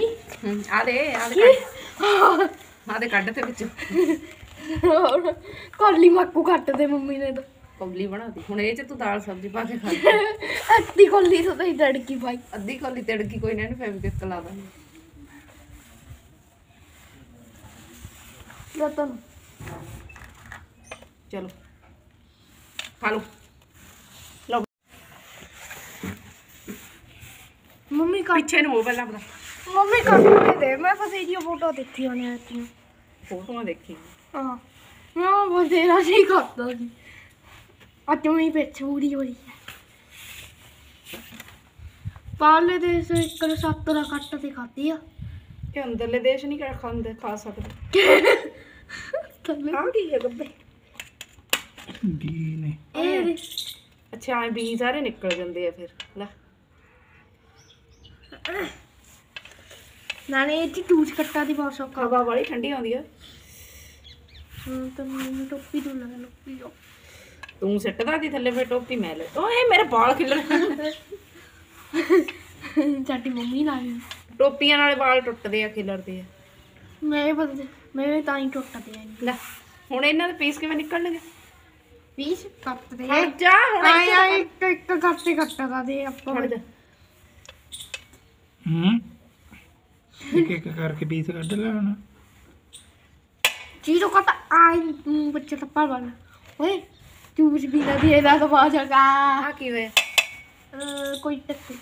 Mummy ਹੂੰ ਆ ਦੇ ਆ ਦੇ ਕੱਢ ਆ ਦੇ ਕੱਢ ਤੇ ਵਿੱਚ ਕੋਲੀ ਮੱਕੂ ਕੱਟ ਦੇ ਮੰਮੀ ਨੇ ਤਾਂ ਕੌਲੀ ਬਣਾ ਦੀ ਹੁਣ ਇਹ ਚ ਤੂੰ ਦਾਲ ਸਬਜ਼ੀ ਪਾ ਕੇ ਖਾ ਲੈ ਅੱਧੀ ਕੋਲੀ ਤੋਂ ਤਾਂ ਹੀ ਤੜਕੀ ਪਾਈ ਅੱਧੀ ਕੌਲੀ ਤੜਕੀ ਕੋਈ ਨਾ ਇਹਨੂੰ ਫੈਬਰਿਕ ਲਾ ਦਾਂਗੇ ਰਤਨ ਚਲੋ ਖਾ ਲਓ ਲਓ ਮੰਮੀ ਕੱਟ ਪਿੱਛੇ ਨੂੰ ਹੋ ਪਹਿਲਾਂ ਆਪਣਾ ਮੰਮੀ ਕੱਟ ਦੇ ਮੈਂ ਇਹਦੀ ਫੋਟੋ ਦੇਖੀ ਉਹਨੇ ਆਤੀ ਫੋਟੋਆਂ ਦੇਖੀ ਹਾਂ। ਮੈਂ ਬਥੇਰਾ ਨਹੀਂ ਕਰਦਾ ਸੀ। ਅੱਜ ਮੈਂ ਪਿੱਛੇ ਉੜੀ ਹੋਈ ਹੈ? ਪਾਲੇ ਦੇ ਸੇ ਇੱਕ ਸੱਤ ਦਾ ਕੱਟ ਤੇ ਖਾਦੀ ਆ। ਇਹ ਅੰਦਰਲੇ ਦੇਸ਼ ਨਹੀਂ ਕਰ ਖਾਂਦੇ ਖਾ ਸਕਦੇ। ਥੱਲੇ ਆ ਕੀ ਹੈ ਗੱਬੇ? ਬੀ ਨੇ। ਇਹ ਅੱਛਾ ਐ ਬੀ ਸਾਰੇ ਨਿਕਲ ਜਾਂਦੇ ਆ ਫਿਰ। ਲੈ। ਨਾਲੇ ਇਹ ਚ ਟੂਚ ਕੱਟਾ ਦੀ ਬਹੁਤ ਸੌਖਾ। ਹਵਾ ਵਾਲੀ ਠੰਡੀ ਆਉਂਦੀ ਆ। ਹਾਂ ਤਾਂ ਮੈਨੂੰ ਟੋਪੀ ਤੋਂ ਲੱਗ ਟੋਪੀ ਜੋ ਤੂੰ ਸਿੱਟਦਾ ਦੀ ਥੱਲੇ ਫਿਰ ਟੋਪੀ ਮੈਂ ਲੈ। ਓਏ ਮੇਰੇ ਵਾਲ ਖਿੱਲਣ। ਸਾਡੀ ਮੰਮੀ ਨਾਲ ਟੋਪੀਆਂ ਨਾਲ ਵਾਲ ਟੁੱਟਦੇ ਆ ਖਿਲਰਦੇ ਆ। ਮੈਂ ਬਸ ਮੈਂ ਤਾਂ ਹੀ ਟੁੱਟਦੇ ਆ। ਲੈ ਹੁਣ ਇਹਨਾਂ ਦੇ ਪੀਸ ਕਿਵੇਂ ਨਿਕਲਣਗੇ? ਪੀਸ ਕੱਟਦੇ ਆ। ਜਾ ਹੁਣ ਆਏ ਆਏ ਇੱਕ ਇੱਕ ਕੱਟੇ ਕੱਟਾ ਦੇ ਆਪਾਂ। ਹਟ ਜਾ। ਹੂੰ। ਇੱਕ ਇੱਕ ਕਰਕੇ ਪੀਸ ਕੱਢ ਲੈ ਹੁਣ ਚੀਰੋ ਕੱਟ ਆਈ ਤੂੰ ਬੱਚੇ ਟੱਪਾ ਬਣ ਓਏ ਤੂੰ ਕੁਝ ਵੀ ਨਾ ਦੇ ਇਹਦਾ ਤਾਂ ਬਾਜ ਜਾਗਾ ਆ ਕੀ ਹੋਇਆ ਕੋਈ ਟੱਕ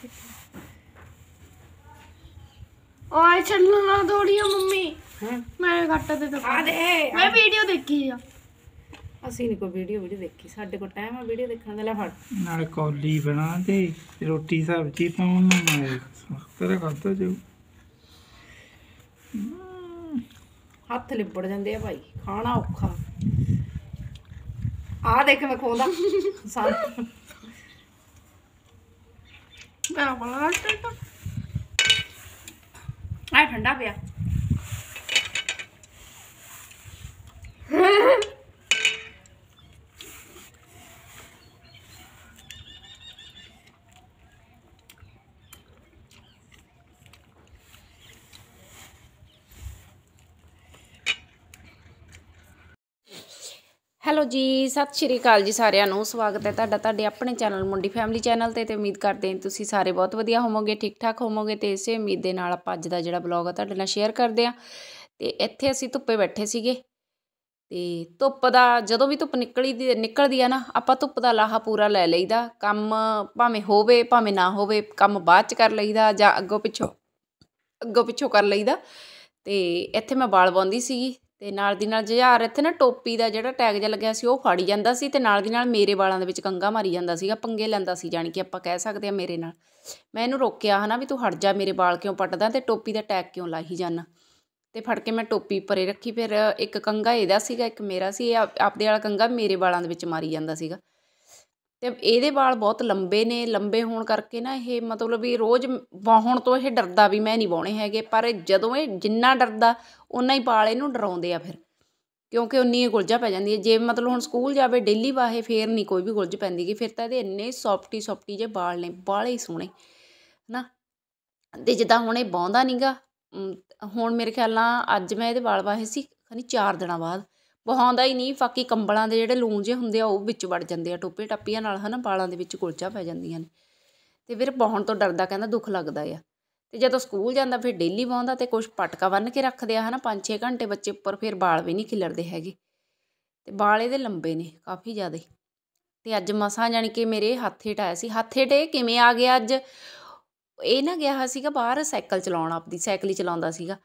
ਓਏ ਚੱਲਣਾ ਨਾ ਦੌੜੀਓ ਮੰਮੀ ਹਾਂ ਮੈਂ ਕੱਟ ਦੇ ਤਾਂ ਆ ਦੇ ਮੈਂ ਵੀਡੀਓ ਦੇਖੀ ਆ ਅਸੀਂ ਨਹੀਂ ਕੋਈ ਵੀਡੀਓ ਵੀਡੀਓ ਦੇਖੀ ਸਾਡੇ ਕੋਲ ਟਾਈਮ ਆ ਵੀਡੀਓ ਦੇਖਣ ਦਾ ਲੈ ਫੜ ਨਾਲ ਕੌਲੀ ਬਣਾ ਤੇ ਰੋਟੀ ਸਬਜ਼ੀ ਪਾਉਣ ਨੂੰ ਮੈਂ ਤੇਰਾ ਖਾਤਾ ਜੋ ਹੱਥ ਲਿਬੜ ਜਾਂਦੇ ਆ ਭਾਈ ਖਾਣਾ ਔਖਾ। ਆ ਦੇਖ ਮੈਂ ਖੋਦਾ ਸਾਰਾ। ਮੈਂ ਬੜਾ ਟੱਟ ਆ ਠੰਡਾ ਪਿਆ। ਹੈਲੋ ਜੀ, ਸਤਿ ਸ਼੍ਰੀ ਅਕਾਲ ਜੀ ਸਾਰਿਆਂ ਨੂੰ। ਸਵਾਗਤ ਹੈ ਤੁਹਾਡਾ ਤੁਹਾਡੇ ਆਪਣੇ ਚੈਨਲ ਮੁੰਡੀ ਫੈਮਿਲੀ ਚੈਨਲ ਤੇ ਤੇ ਉਮੀਦ ਕਰਦੇ ਹਾਂ ਤੁਸੀਂ ਸਾਰੇ ਬਹੁਤ ਵਧੀਆ ਹੋਵੋਗੇ ਠੀਕ ਠਾਕ ਹੋਵੋਗੇ ਤੇ ਇਸੇ ਉਮੀਦ ਦੇ ਨਾਲ ਆਪਾਂ ਅੱਜ ਦਾ ਜਿਹੜਾ ਬਲੌਗ ਆ ਤੁਹਾਡੇ ਨਾਲ ਸ਼ੇਅਰ ਕਰਦੇ ਆ ਤੇ ਇੱਥੇ ਅਸੀਂ ਧੁੱਪੇ ਬੈਠੇ ਸੀਗੇ। ਤੇ ਧੁੱਪ ਦਾ, ਜਦੋਂ ਵੀ ਧੁੱਪ ਨਿਕਲੀ ਦੀ, ਨਿਕਲਦੀ ਆ ਨਾ, ਆਪਾਂ ਧੁੱਪ ਦਾ ਲਾਹਾ ਪੂਰਾ ਲੈ ਲਈਦਾ। ਕੰਮ ਭਾਵੇਂ ਹੋਵੇ, ਭਾਵੇਂ ਨਾ ਹੋਵੇ, ਕੰਮ ਬਾਅਦ ਚ ਕਰ ਲਈਦਾ ਜਾਂ ਅੱਗੋਂ ਪਿੱਛੋਂ ਅੱਗੋਂ ਪਿੱਛੋਂ ਕਰ ਲਈਦਾ। ਤੇ ਇੱਥੇ ਮੈਂ ਵਾਲ ਪਾਉਂਦੀ ਸੀਗੀ। ਅਤੇ ਨਾਲ ਦੀ ਨਾਲ ਜੁਝਾਰ ਇੱਥੇ ਨਾ ਟੋਪੀ ਦਾ ਜਿਹੜਾ ਟੈਗ ਜਿਹਾ ਲੱਗਿਆ ਸੀ, ਉਹ ਫਾੜੀ ਜਾਂਦਾ ਸੀ ਅਤੇ ਨਾਲ ਦੀ ਨਾਲ ਮੇਰੇ ਵਾਲਾਂ ਦੇ ਵਿੱਚ ਕੰਗਾ ਮਾਰੀ ਜਾਂਦਾ ਸੀਗਾ, ਪੰਗੇ ਲੈਂਦਾ ਸੀ ਜਾਣੀ ਕਿ ਆਪਾਂ ਕਹਿ ਸਕਦੇ ਆ ਮੇਰੇ ਨਾਲ। ਮੈਂ ਇਹਨੂੰ ਰੋਕਿਆ ਹਨਾ ਵੀ ਤੂੰ ਹਟ ਜਾ, ਮੇਰੇ ਵਾਲ ਕਿਉਂ ਪੱਟਦਾ ਤੇ ਟੋਪੀ ਦਾ ਟੈਗ ਕਿਉਂ ਲਾਈ ਜਾਂਦਾ ਤੇ ਫੜ ਕੇ ਮੈਂ ਟੋਪੀ ਪਰੇ ਰੱਖੀ, ਫਿਰ ਇੱਕ ਕੰਗਾ ਇਹਦਾ ਸੀਗਾ, ਇੱਕ ਮੇਰਾ ਸੀ, ਇਹ ਆਪਦੇ ਵਾਲਾ ਕੰਗਾ ਮੇਰੇ ਵਾਲਾਂ ਦੇ ਵਿੱਚ ਮਾਰੀ ਜਾਂਦਾ ਸੀਗਾ। ਅਤੇ ਇਹਦੇ ਵਾਲ ਬਹੁਤ ਲੰਬੇ ਨੇ, ਲੰਬੇ ਹੋਣ ਕਰਕੇ ਨਾ ਇਹ ਮਤਲਬ ਵੀ ਰੋਜ਼ ਵਾਹੁਣ ਤੋਂ ਇਹ ਡਰਦਾ ਵੀ ਮੈਂ ਨਹੀਂ ਵਾਹੁਣੇ ਹੈਗੇ, ਪਰ ਜਦੋਂ ਇਹ ਜਿੰਨਾ ਡਰਦਾ ਉਨਾ ਹੀ ਵਾਲ ਇਹਨੂੰ ਡਰਾਉਂਦੇ ਆ ਫਿਰ। ਕਿਉਂਕਿ ਉਨੀ ਇਹ ਗੁਲਝਾ ਪੈ ਜਾਂਦੀ ਹੈ। ਜੇ ਮਤਲਬ ਹੁਣ ਸਕੂਲ ਜਾਵੇ, ਡੇਲੀ ਵਾਹੇ ਫੇਰ ਨਹੀਂ ਕੋਈ ਵੀ ਗੁਲਝ ਪੈਂਦੀ ਗੀ ਫਿਰ ਤਾਂ ਇਹਦੇ ਇੰਨੇ ਸੌਫਟੀ ਸੌਫਟੀ ਜੇ ਵਾਲ ਨੇ ਬਾਲੇ ਹੀ ਸੋਹਣੇ, ਹਨਾ? ਤੇ ਜਿੱਦਾਂ ਹੁਣ ਇਹ ਬਾਉਂਦਾ ਨਹੀਂਗਾ ਹੁਣ ਮੇਰੇ ਖਿਆਲ ਨਾਲ ਅੱਜ ਮੈਂ ਇਹਦੇ ਵਾਲ ਵਾਹੇ ਸੀ, ਖਨੀ 4 ਦਿਨਾਂ ਬਾਅਦ। ਬਹਾਉਂਦਾ ਹੀ ਨਹੀਂ, ਬਾਕੀ ਕੰਬਲਾਂ ਦੇ ਜਿਹੜੇ ਲੂਣ ਜੇ ਹੁੰਦੇ ਆ, ਉਹ ਵਿੱਚ ਵੜ ਜਾਂਦੇ ਆ ਟੋਪੇ ਟੱਪੀਆਂ ਨਾਲ ਹਨਾ, ਵਾਲਾਂ ਦੇ ਵਿੱਚ ਕੁਲਚਾ ਪੈ ਜਾਂਦੀਆਂ ਨੇ। ਤੇ ਫਿਰ ਬਹਾਉਣ ਤੋਂ ਡਰਦਾ ਕਹਿੰਦਾ ਦੁੱਖ ਲੱਗਦਾ ਆ। ਤੇ ਜਦੋਂ ਸਕੂਲ ਜਾਂਦਾ, ਫਿਰ ਡੇਲੀ ਵਾਹੁੰਦਾ ਤੇ ਕੁਝ ਪਟਕਾ ਬੰਨ ਕੇ ਰੱਖਦੇ ਆ ਹਨਾ 5-6 ਘੰਟੇ ਬੱਚੇ ਉੱਪਰ, ਫਿਰ ਵਾਲ ਵੀ ਨਹੀਂ ਖਿਲਰਦੇ ਹੈਗੇ। ਤੇ ਵਾਲ ਇਹਦੇ ਲੰਬੇ ਨੇ, ਕਾਫੀ ਜ਼ਿਆਦਾ। ਤੇ ਅੱਜ ਮਸਾਂ ਜਾਣੀ ਕਿ ਮੇਰੇ ਹੱਥੇ ਟਾਇਆ ਸੀ। ਹੱਥੇ ਟੇ ਕਿਵੇਂ ਆ ਗਿਆ ਅੱਜ? ਇਹ ਨਾ ਗਿਆ ਸੀਗਾ ਬਾਹਰ ਸਾਈਕਲ ਚਲਾਉਣ ਆਪਦੀ, ਸਾਈਕਲ ਹੀ ਚਲਾਉਂਦਾ ਸੀਗਾ।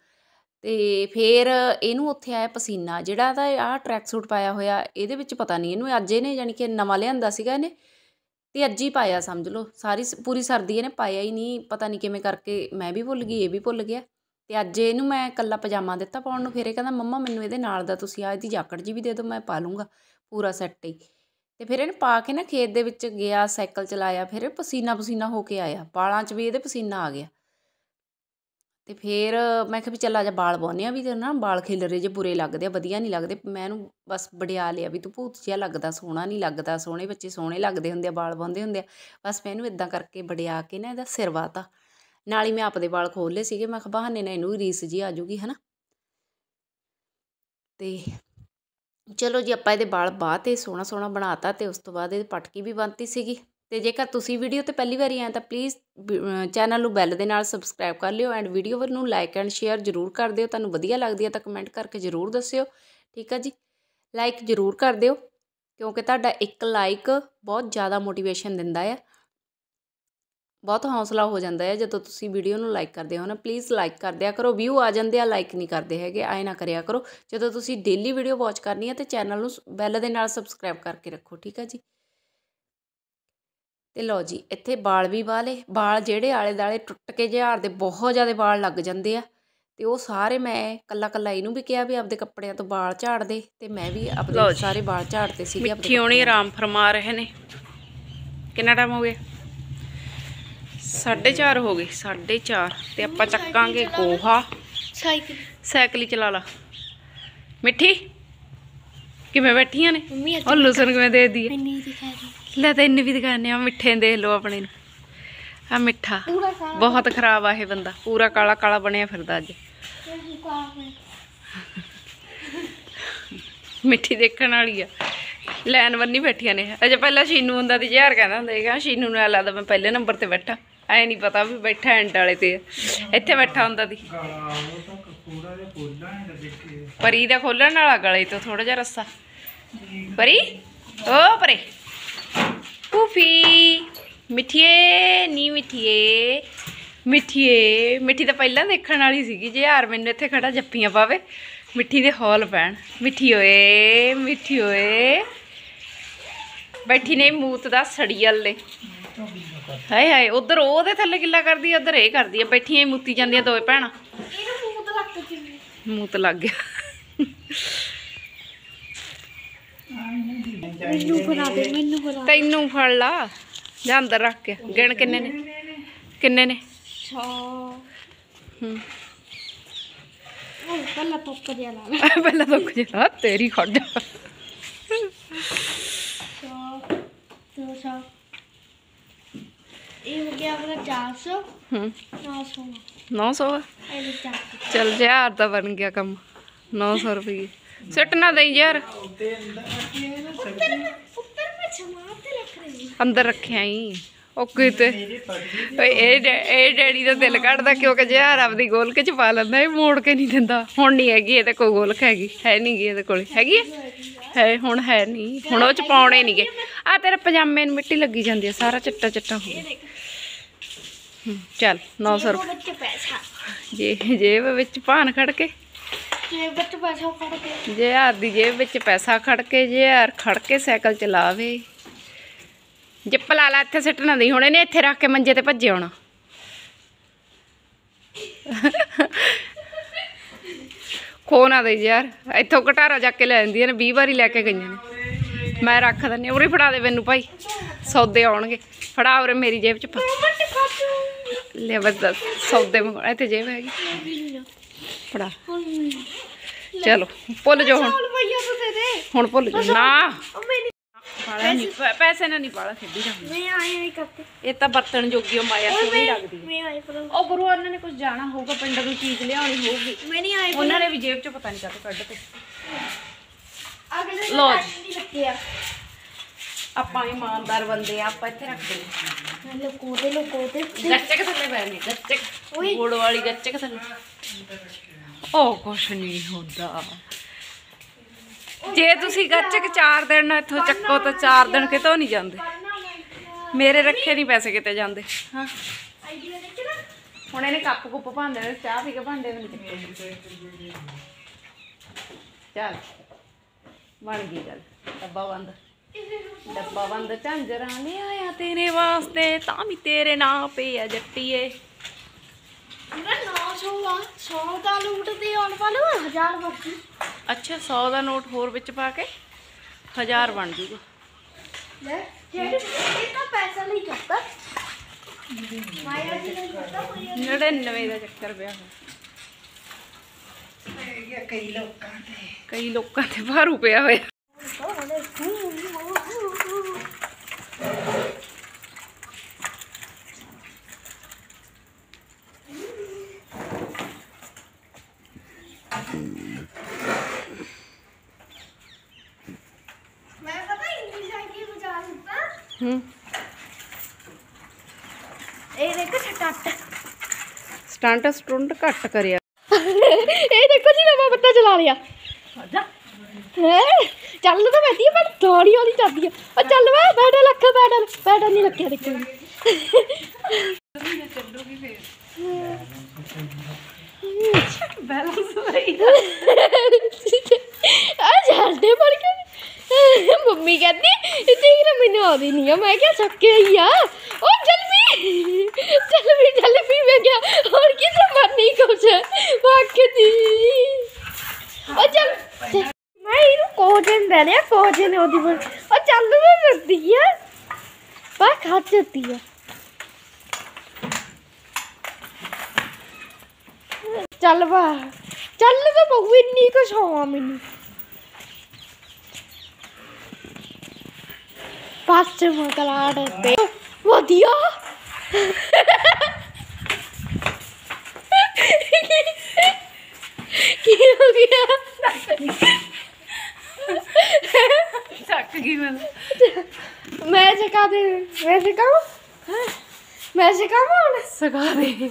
ਅਤੇ ਫਿਰ ਇਹਨੂੰ ਉੱਥੇ ਆਇਆ ਪਸੀਨਾ, ਜਿਹੜਾ ਇਹਦਾ ਆਹ ਟਰੈਕ ਸੂਟ ਪਾਇਆ ਹੋਇਆ, ਇਹਦੇ ਵਿੱਚ ਪਤਾ ਨਹੀਂ ਇਹਨੂੰ ਅੱਜ ਇਹਨੇ ਜਾਣੀ ਕਿ ਨਵਾਂ ਲਿਆਂਦਾ ਸੀਗਾ ਇਹਨੇ ਅਤੇ ਅੱਜ ਹੀ ਪਾਇਆ ਸਮਝ ਲਓ, ਸਾਰੀ ਸ- ਪੂਰੀ ਸਰਦੀ ਇਹਨੇ ਪਾਇਆ ਹੀ ਨਹੀਂ, ਪਤਾ ਨਹੀਂ ਕਿਵੇਂ ਕਰਕੇ ਮੈਂ ਵੀ ਭੁੱਲ ਗਈ, ਇਹ ਵੀ ਭੁੱਲ ਗਿਆ ਅਤੇ ਅੱਜ ਇਹਨੂੰ ਮੈਂ ਇਕੱਲਾ ਪਜਾਮਾ ਦਿੱਤਾ ਪਾਉਣ ਨੂੰ, ਫਿਰ ਇਹ ਕਹਿੰਦਾ, ਮੰਮਾ, ਮੈਨੂੰ ਇਹਦੇ ਨਾਲ ਦਾ ਤੁਸੀਂ ਆ, ਇਹਦੀ ਜਾਕਟ ਜੀ ਵੀ ਦੇ ਦਿਓ, ਮੈਂ ਪਾ ਲੂੰਗਾ ਪੂਰਾ ਸੈੱਟ ਹੀ। ਤੇ ਫਿਰ ਇਹਨੇ ਪਾ ਕੇ ਨਾ ਖੇਤ ਦੇ ਵਿੱਚ ਗਿਆ, ਸਾਈਕਲ ਚਲਾਇਆ, ਫਿਰ ਪਸੀਨਾ ਪਸੀਨਾ ਹੋ ਕੇ ਆਇਆ, ਵਾਲਾਂ 'ਚ ਵੀ ਇਹਦੇ ਪਸੀਨਾ ਆ ਗਿਆ। ਅਤੇ ਫਿਰ ਮੈਂ ਕਿਹਾ ਵੀ ਚੱਲ ਆ ਜਾ ਵਾਲ ਪਾਉਂਦੇ ਆ ਵੀ ਤੇ ਨਾ ਵਾਲ ਖਿਲਰੇ ਜੇ ਬੁਰੇ ਲੱਗਦੇ ਆ, ਵਧੀਆ ਨਹੀਂ ਲੱਗਦੇ। ਮੈਂ ਇਹਨੂੰ ਬਸ ਵਡਿਆ ਲਿਆ ਵੀ ਤੂੰ ਭੂਤ ਜਿਹਾ ਲੱਗਦਾ, ਸੋਹਣਾ ਨਹੀਂ ਲੱਗਦਾ, ਸੋਹਣੇ ਬੱਚੇ ਸੋਹਣੇ ਲੱਗਦੇ ਹੁੰਦੇ ਆ ਵਾਲ ਪਾਉਂਦੇ ਹੁੰਦੇ ਆ। ਬਸ ਮੈਂ ਇਹਨੂੰ ਇਦਾਂ ਕਰਕੇ ਵਡਿਆ ਕੇ ਨਾ ਇਹਦਾ ਸਿਰ ਵਾਤਾ। ਨਾਲ ਹੀ ਮੈਂ ਆਪਦੇ ਵਾਲ ਖੋਲ ਲਏ ਸੀਗੇ, ਮੈਂ ਕਿਹਾ ਬਹਾਨੇ ਨਾਲ ਇਹਨੂੰ ਰੀਸ ਜੀ ਆ ਜੂਗੀ ਹਨਾ। ਤੇ ਚਲੋ ਜੀ ਆਪਾਂ ਇਹਦੇ ਵਾਲ ਬਾਹ ਤੇ ਸੋਹਣਾ ਸੋਹਣਾ ਬਣਾਤਾ ਤੇ ਉਸ ਤੋਂ ਬਾਅਦ ਇਹਦੀ ਪਟਕੀ ਵੀ ਬੰਨਤੀ ਸੀਗੀ। ਤੇ ਜੇਕਰ ਤੁਸੀਂ ਵੀਡੀਓ ਤੇ ਪਹਿਲੀ ਵਾਰੀ ਆਏ ਤਾਂ ਪਲੀਜ਼ ਚੈਨਲ ਨੂੰ ਬੈਲ ਦੇ ਨਾਲ ਸਬਸਕ੍ਰਾਈਬ ਕਰ ਲਿਓ ਐਂਡ ਵੀਡੀਓ ਨੂੰ ਲਾਈਕ ਐਂਡ ਸ਼ੇਅਰ ਜ਼ਰੂਰ ਕਰ ਦਿਓ। ਤੁਹਾਨੂੰ ਵਧੀਆ ਲੱਗਦੀ ਹੈ ਤਾਂ ਕਮੈਂਟ ਕਰਕੇ ਜ਼ਰੂਰ ਦੱਸਿਓ। ਠੀਕ ਆ ਜੀ? ਲਾਈਕ ਜ਼ਰੂਰ ਕਰ ਦਿਓ, ਕਿਉਂਕਿ ਤੁਹਾਡਾ ਇੱਕ ਲਾਈਕ ਬਹੁਤ ਜ਼ਿਆਦਾ ਮੋਟੀਵੇਸ਼ਨ ਦਿੰਦਾ ਹੈ ਬਹੁਤ ਹੌਸਲਾ ਹੋ ਜਾਂਦਾ ਹੈ ਜਦੋਂ ਤੁਸੀਂ ਵੀਡੀਓ ਨੂੰ ਲਾਈਕ ਕਰਦੇ ਹੋ ਨਾ। ਪਲੀਜ਼ ਲਾਈਕ ਕਰ ਦਿਆ ਕਰੋ ਵਿਊ ਆ ਜਾਂਦੇ ਆ ਲਾਈਕ ਨਹੀਂ ਕਰਦੇ ਹੈਗੇ, ਆਏ ਨਾ ਕਰਿਆ ਕਰੋ। ਜਦੋਂ ਤੁਸੀਂ ਡੇਲੀ ਵੀਡੀਓ ਵਾਚ ਕਰਨੀ ਹੈ ਤੇ ਚੈਨਲ ਨੂੰ ਬੈਲ ਦੇ ਨਾਲ ਸਬਸਕ੍ਰਾਈਬ ਕਰਕੇ ਰੱਖੋ। ਠੀਕ ਹੈ ਜੀ? ਤੇ ਲਓ ਜੀ ਇੱਥੇ ਵਾਲ ਵੀ ਵਾਲੇ ਵਾਲ ਜਿਹੜੇ ਆਲੇ ਦਾਲੇ ਟੁੱਟ ਕੇ ਜਿਹਾਰ ਦੇ ਬਹੁਤ ਜ਼ਿਆਦਾ ਵਾਲ ਲੱਗ ਜਾਂਦੇ ਆ। ਤੇ ਉਹ ਸਾਰੇ ਮੈਂ ਕੱਲਾ ਕੱਲਾ ਇਹਨੂੰ ਵੀ ਕਿਹਾ ਵੀ ਆਪਦੇ ਕੱਪੜਿਆਂ ਤੋਂ ਵਾਲ ਝਾੜ ਦੇ ਤੇ ਮੈਂ ਵੀ ਆਪਦੇ। ਸਾਰੇ ਵਾਲ ਝਾੜਤੇ ਸੀਗੇ ਆਪਦੇ ਮਿੱਠੀ ਹੋਣੀ ਆਰਾਮ ਫਰਮਾ ਰਹੇ ਨੇ। ਕਿੰਨਾ ਟਾਈਮ ਹੋ ਗਿਆ? 4:30 ਹੋ ਗਏ 4:30 ਤੇ ਆਪਾਂ ਚੱਕਾਂਗੇ ਗੋਹਾ। ਸਾਈਕਲ। ਸਾਈਕਲ ਹੀ ਚਲਾ ਲਾ। ਮਿੱਠੀ ਕਿਵੇਂ ਬੈਠੀਆਂ ਨੇ? ਮੰਮੀ ਅੱਜ ਉਹ ਲੂਸਨ ਕਿਵੇਂ ਦੇ ਦੀ ਇੰਨੀ ਦਿਖਾ ਦੀ ਲੈ ਤਾਂ ਵੀ ਦਿਖਾਣੇ ਆ, ਮਿੱਠੇ ਦੇਖ ਲਓ ਆਪਣੇ ਨੂੰ। ਆ ਮਿੱਠਾ। ਬਹੁਤ ਖਰਾਬ ਆ ਇਹ ਬੰਦਾ। ਪੂਰਾ ਕਾਲਾ ਕਾਲਾ ਬਣਿਆ ਫਿਰਦਾ ਅੱਜ। ਮਿੱਠੀ ਦੇਖਣ ਵਾਲੀ ਆ। ਲੈਨ ਬੰਨੀ ਬੈਠੀਆਂ ਨੇ। ਅਜੇ ਪਹਿਲਾਂ ਸ਼ੀਨੂ ਹੁੰਦਾ ਤੇ ਜ਼ਹਿਰ ਕਹਿੰਦਾ ਹੁੰਦਾ ਸੀਗਾ, ਸ਼ੀਨੂ ਨੂੰ ਐਂ ਲੱਗਦਾ ਮੈਂ ਪਹਿਲੇ ਨੰਬਰ ਤੇ ਬੈਠਾ। ਐ ਨਹੀਂ ਪਤਾ ਵੀ ਬੈਠਾ ਐਂਡ ਵਾਲੇ ਤੇ। ਆ। ਇੱਥੇ ਬੈਠਾ ਹੁੰਦਾ ਦੀ ਗਾਲਾ ਪਰੀ ਦਾ ਖੋਲਣ ਵਾਲਾ ਗਲੇ ਤੋਂ ਥੋੜਾ ਜਿਹਾ ਰੱਸਾ। ਪਰੀ? ਓ ਪਰੇ। ਪੂਫੀ ਮਿੱਠੀਏ ਨੀ ਮਿੱਠੀਏ ਮਿੱਠੀਏ। ਮਿੱਠੀ ਤਾਂ ਪਹਿਲਾਂ ਦੇਖਣ ਵਾਲੀ ਸੀਗੀ ਜੇ ਯਾਰ ਮੈਨੂੰ ਇੱਥੇ ਖੜਾ ਜੱਫੀਆਂ ਪਾਵੇ। ਮਿੱਠੀ ਦੇ ਹੌਲ ਪੈਣ। ਮਿੱਠੀ ਓਏ ਮਿੱਠੀ ਓਏ। ਬੈਠੀ ਨੇ ਮੂਤ ਦਾ ਸੜੀਅਲ ਨੇ ਹਾਏ ਹਾਏ ਉਧਰ ਉਹਦੇ ਥੱਲੇ ਗਿੱਲਾ ਕਰਦੀ ਆ ਉਧਰ ਇਹ ਕਰਦੀ ਆ। ਬੈਠੀਆਂ ਹੀ ਮੁੱਤੀ ਜਾਂਦੀਆਂ ਦੋਵੇਂ ਭੈਣਾਂ। ਇਹਨੂੰ ਮੂੰਹ ਤੇ ਲੱਗ ਕੇ ਮੂੰਹ ਤੇ ਲੱਗ ਗਿਆ ਮੈਨੂੰ ਬਣਾ ਦੇ ਮੈਨੂੰ ਬਣਾ ਤੈਨੂੰ ਫੜ ਲਾ। ਜਾਂ ਅੰਦਰ ਰੱਖ ਕੇ। ਗਿਣ ਕਿੰਨੇ ਨੇ? ਕਿੰਨੇ ਨੇ? ਛਾ ਹੂੰ। ਉਹ ਪਹਿਲਾਂ ਜਿਹਾ ਲਾ ਪਹਿਲਾਂ ਤਾਂ ਕੁਝ ਨਾ ਤੇਰੀ ਖੜ ਜਾ। ਇਹ ਹੋ ਗਿਆ ਆਪਣਾ 400 ਹੂੰ। 900 900 ਇਹ 400 ਚੱਲ ਯਾਰ ਤਾਂ ਬਣ ਗਿਆ ਕੰਮ। 900 ਰੁਪਏ ਸਿੱਟ ਨਾ ਦੇਈ ਯਾਰ। ਤੇ ਅੰਦਰ ਰੱਖਿਆ ਹੀ ਉਹ ਕਿਤੇ ਓਏ ਇਹ ਇਹ ਡੈਡੀ ਦਾ ਦਿਲ ਕੱਢਦਾ ਕਿਉਂਕਿ ਜੇ ਯਾਰ ਆਪਦੀ ਗੋਲਕ ਚ ਪਾ ਲੈਂਦਾ ਇਹ ਮੋੜ ਕੇ ਨਹੀਂ ਦਿੰਦਾ। ਹੁਣ ਨਹੀਂ ਹੈਗੀ ਇਹਦੇ ਕੋਲ ਗੋਲਕ ਹੈਗੀ। ਹੈ ਨਹੀਂ ਗੀ ਇਹਦੇ ਕੋਲ। ਹੈਗੀ ਹੈ? ਹੁਣ ਹੈ ਨਹੀਂ ਹੁਣ ਉਹ ਚ ਪਾਉਣੇ ਨਹੀਂਗੇ ਆ ਤੇਰੇ ਪਜਾਮੇ ਨੂੰ ਮਿੱਟੀ ਲੱਗੀ ਜਾਂਦੀ ਹੈ ਸਾਰਾ ਚਿੱਟਾ ਚਿੱਟਾ ਹੋ ਗਿਆ। ਚੱਲ 900 ਉਹ ਰੁਪਏ। ਜੇ ਜੇਬ ਵਿੱਚ ਭਾਨ ਖੜ ਕੇ ਜੇ ਬੱਚੇ ਪੈਸਾ ਫੜ ਕੇ। ਜੇ ਹਰ ਦੀ ਜੇਬ ਵਿੱਚ ਪੈਸਾ ਖੜ ਕੇ ਜੇ ਹਰ ਖੜ ਕੇ ਸਾਈਕਲ ਚਲਾਵੇ। ਜਿੱਪ ਲਾ ਲਾ ਇੱਥੇ ਸਿੱਟਣਾ ਨਹੀਂ ਹੁਣ ਇਹਨੇ ਇੱਥੇ ਰੱਖ ਕੇ ਮੰਜੇ ਤੇ ਭੱਜੇ ਆਉਣਾ ਖੋ ਨਾ ਦੇ ਯਾਰ। ਇੱਥੋਂ ਘਟਾਰਾ ਜਾ ਕੇ ਲੈ ਜਾਂਦੀਆਂ ਨੇ 20 ਵਾਰੀ ਲੈ ਕੇ ਗਈਆਂ ਨੇ। ਮੈਂ ਰੱਖ ਦਿੰਦੀ ਉਰੇ ਫੜਾ ਦੇ ਮੈਨੂੰ ਭਾਈ। ਸੌਦੇ ਆਉਣਗੇ। ਫੜਾ ਉਰੇ ਮੇਰੀ ਜੇਬ ਚ ਲੈ ਬਸ ਸੌਦੇ ਮੰਗਵਾ ਇੱਥੇ ਜੇਬ ਹੈਗੀ। ਫੜਾ। ਚਲੋ ਭੁੱਲ ਜਾਓ ਹੁਣ। ਦੇ ਦੇ। ਹੁਣ ਭੁੱਲ ਜਾਓ। ਨਾ। ਉਹ ਪੈਸੇ ਨਾਲ ਨਹੀਂ ਪਾਲਾ ਖੇਡੀ ਜਾਂਦੀ। ਇਹ ਤਾਂ ਬਰਤਨ ਜੋਗੀ ਓ ਮਾਇਆ ਸੋਹਣੀ ਲੱਗਦੀ। ਉਹ ਗੁਰੂ ਉਹਨਾਂ ਨੇ ਕੁਝ ਜਾਣਾ ਹੋਊਗਾ ਪਿੰਡ ਨੂੰ ਚੀਜ਼ ਲਿਆਉਣੀ ਹੋਊਗੀ। ਮੈਂ ਨਹੀਂ ਆਈ ਉਹਨਾਂ ਨੇ ਵੀ ਜੇਬ ਚੋਂ ਪਤਾ ਨਹੀਂ ਕਾਹਤੋਂ ਕੱਢ ਤੇ ਰੱਖਿਆ। ਆਪਾਂ ਇਮਾਨਦਾਰ ਬੰਦੇ ਆ ਆਪਾਂ ਇੱਥੇ ਰੱਖਦੇ ਨੇ। ਮੈਂ ਲੋਕੋ ਦੇ ਲੋਕੋ ਦੇ। ਗੱਚਕ ਥੱਲੇ ਪੈਣੇ ਗੱਚਕ। ਗੋੜ ਵਾਲੀ ਗੱਚਕ ਥੱਲੇ। ਉਹ ਕੁਛ ਨਹੀਂ ਹੁੰਦਾ। ਜੇ ਤੁਸੀਂ ਗੱਚਕ 4 ਦਿਨ ਇੱਥੋਂ ਚੱਕੋ ਤਾਂ 4 ਦਿਨ ਕਿਤੋਂ ਨਹੀਂ ਜਾਂਦੇ। ਮੇਰੇ ਰੱਖੇ ਨਹੀਂ ਪੈਸੇ ਕਿਤੇ ਜਾਂਦੇ। ਹਾਂ। ਹੁਣ ਇਹਨੇ ਕੱਪ ਕੁੱਪ ਭਾਂਡੇ ਨੇ ਚਾਹ ਪੀ ਕੇ ਭਾਂਡੇ ਵੀ ਨਹੀਂ ਚੱਕੇ ਚੱਲ, ਬਣ ਗਈ ਗੱਲ। ਡੱਬਾ ਬੰਦ। ਡੱਬਾ ਬੰਦ, ਝਾਂਜਰਾਂ ਨੇ ਆਇਆ ਤੇਰੇ ਵਾਸਤੇ, ਤਾਂ ਵੀ ਤੇਰੇ ਨਾਂ ਪਏ ਆ ਜੱਟੀਏ। ਮੇਰਾ 900 ਆ 100 ਦਾ ਲੂਟ ਤੇ ਆਉਣ ਵਾਲਾ 1000 ਬਾਕੀ। ਅੱਛਾ 100 ਦਾ ਨੋਟ ਹੋਰ ਵਿੱਚ ਪਾ ਕੇ 1000 ਬਣ ਜੂਗਾ। ਲੈ ਇਹ ਤਾਂ ਪੈਸਾ ਨਹੀਂ ਕਰਤਾ ਮਾਇਆ ਜੀ ਨੇ ਕੋਈ 99 ਦਾ ਚੱਕਰ ਪਿਆ। ਹੋਇਆ ਕਈ ਲੋਕਾਂ ਤੇ ਭਾਰੂ ਪਿਆ ਹੋਇਆ ਮੈਂ ਪਤਾ ਇੰਨੀ ਸਾਈਕਲ ਬਚਾ ਦਿੱਤਾ ਹੂੰ ਇਹ ਦੇਖੋ ਛਟੱਟ ਸਟੰਟ। ਸਟੁੰਟ ਘੱਟ ਕਰਿਆ। ਇਹ ਦੇਖੋ ਜੀ ਨਵਾਂ ਬੰਦਾ ਚਲਾ ਲਿਆ। ਹੈ? ਚੱਲ ਤਾਂ ਬੈਠੀ ਪਰ ਥੋੜੀ ਹੌਲੀ ਚੱਲਦੀ ਆ। ਉਹ ਚੱਲ ਵੇ ਬੈਠਾ ਲੱਖ ਬੈਠਾ ਬੈਠਾ ਨਹੀਂ ਲੱਗਿਆ ਦੇਖੋ ਬੈਲੈਂਸ ਸਹੀ ਆ। ਜਾਂਦੇ ਪਰ ਕੇ। ਮੰਮੀ ਕਹਿੰਦੀ ਇਹ ਦੇਖ ਨਾ ਮੈਨੂੰ ਆਉਂਦੀ ਨਹੀਂ ਆ। ਮੈਂ ਕਿਹਾ ਸੱਕੇ ਹੀ ਆ। ਉਹ ਜਲਦੀ ਜਲਦੀ ਜਲਦੀ ਮੈਂ ਕਿਹਾ, ਹੋਰ ਕਿਸੇ ਮਰਨੀ ਕੁਛ? ਵਾਕਦੀ ਉਹ ਚੱਲ ਚੱਲ। ਮੈਂ ਇਹਨੂੰ ਕੋਜਨ ਦੇ ਲਿਆ ਕੋਜਨ ਉਹਦੀ ਬਣ ਉਹ ਚੱਲ ਮੈਂ ਫਿਰਦੀ ਆ। ਪਾ, ਖਾ ਜਾਂਦੀ ਆ। ਚੱਲ ਵਾ। ਚੱਲ ਤਾਂ ਬਹੁ, ਇੰਨੀ ਕੁਛ ਹੋਆ ਮੈਨੂੰ। ਪਾਸ ਮਕਲਾੜ ਤੇ। ਵਧੀਆ। ਕੀ ਹੋ ਗਿਆ? ਚੱਕ ਗਈ ਮੈਂ। ਮੈਂ ਸਿਖਾ ਦੇ ਮੈਂ ਸਿਖਾਵਾਂ ਮੈਂ ਸਿਖਾਵਾਂ ਹੁਣ? ਸਗਾ ਦੇ।